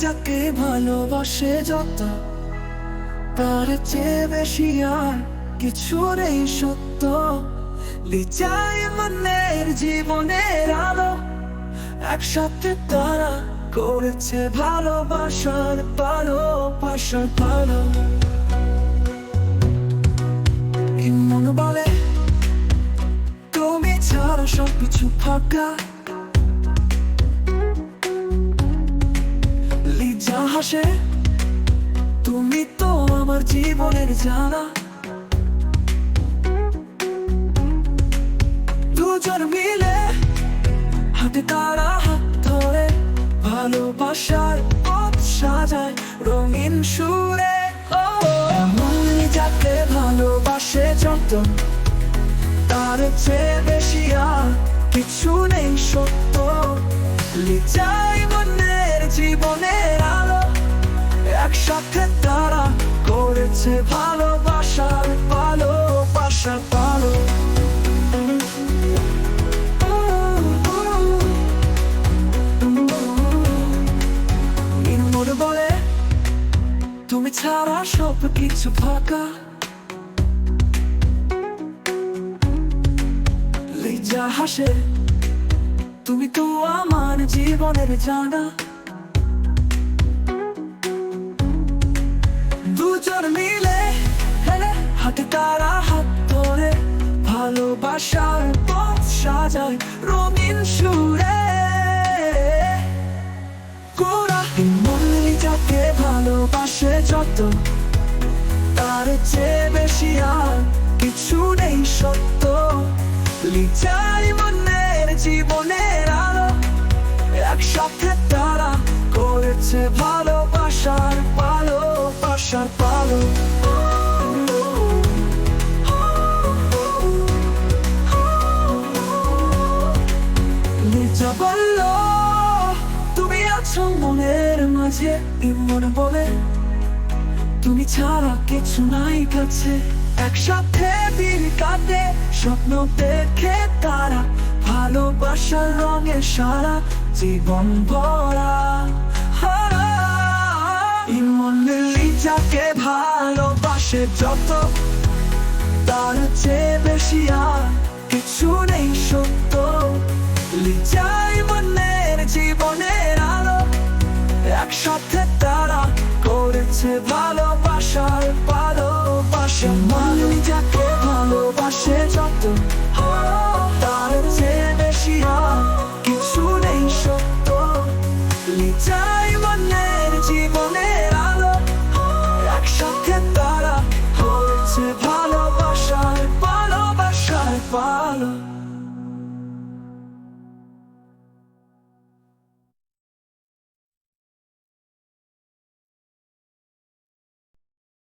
যাকে ভালোবাসে যত, তার চেয়ে বেশি আর কিছু নেই সত্য। লিচায় মনের জীবনের আলো, একসাথে তারা করেছে ভালোবাসার ভালোবাসার ভালো এই মন বলে, তুমি ছাড়া সবকিছু ফাঁকা। হাসে। তুমি তো আমার জীবনের জানা। দুজন মিলে হাতে তারা হাত ধরে ভালোবাসার পথ সাজায় রঙিন সুরে। ও, মন যাকে ভালোবাসে যত, তার চেয়ে বেশি আর কিছু একসাথে তারা করেছে ভালোবাসার ভালোবাসার ভালো বলে, তুমি ছাড়া সব কিছু ফাঁকা। লিজা হাসে, তুমি তো আমার জীবনের জানা। ভালোবাসার পথ সাজায় রঙিন সুরে। মনে যাকে ভালোবাসে যত, তার চেয়ে বেশি আর কিছু নেই সত্য। লিচাই মনের জীবনের আলো, একসাথে তারা করেছে ভালোবাসার ভালোবাসার ভালো বলল, তুমি আছো মনের মাঝে মন বলে। তুমি ছাড়া কিছু নাই কাছে। একসাথে দিন কাটে স্বপ্ন দেখে তারা, ভালোবাসার রঙে সারা জীবন ভরা। ইমনলি যাকে ভালোবাসে যত, তার চেয়ে বেশি আর কিছু নেই সত্য। লিচাই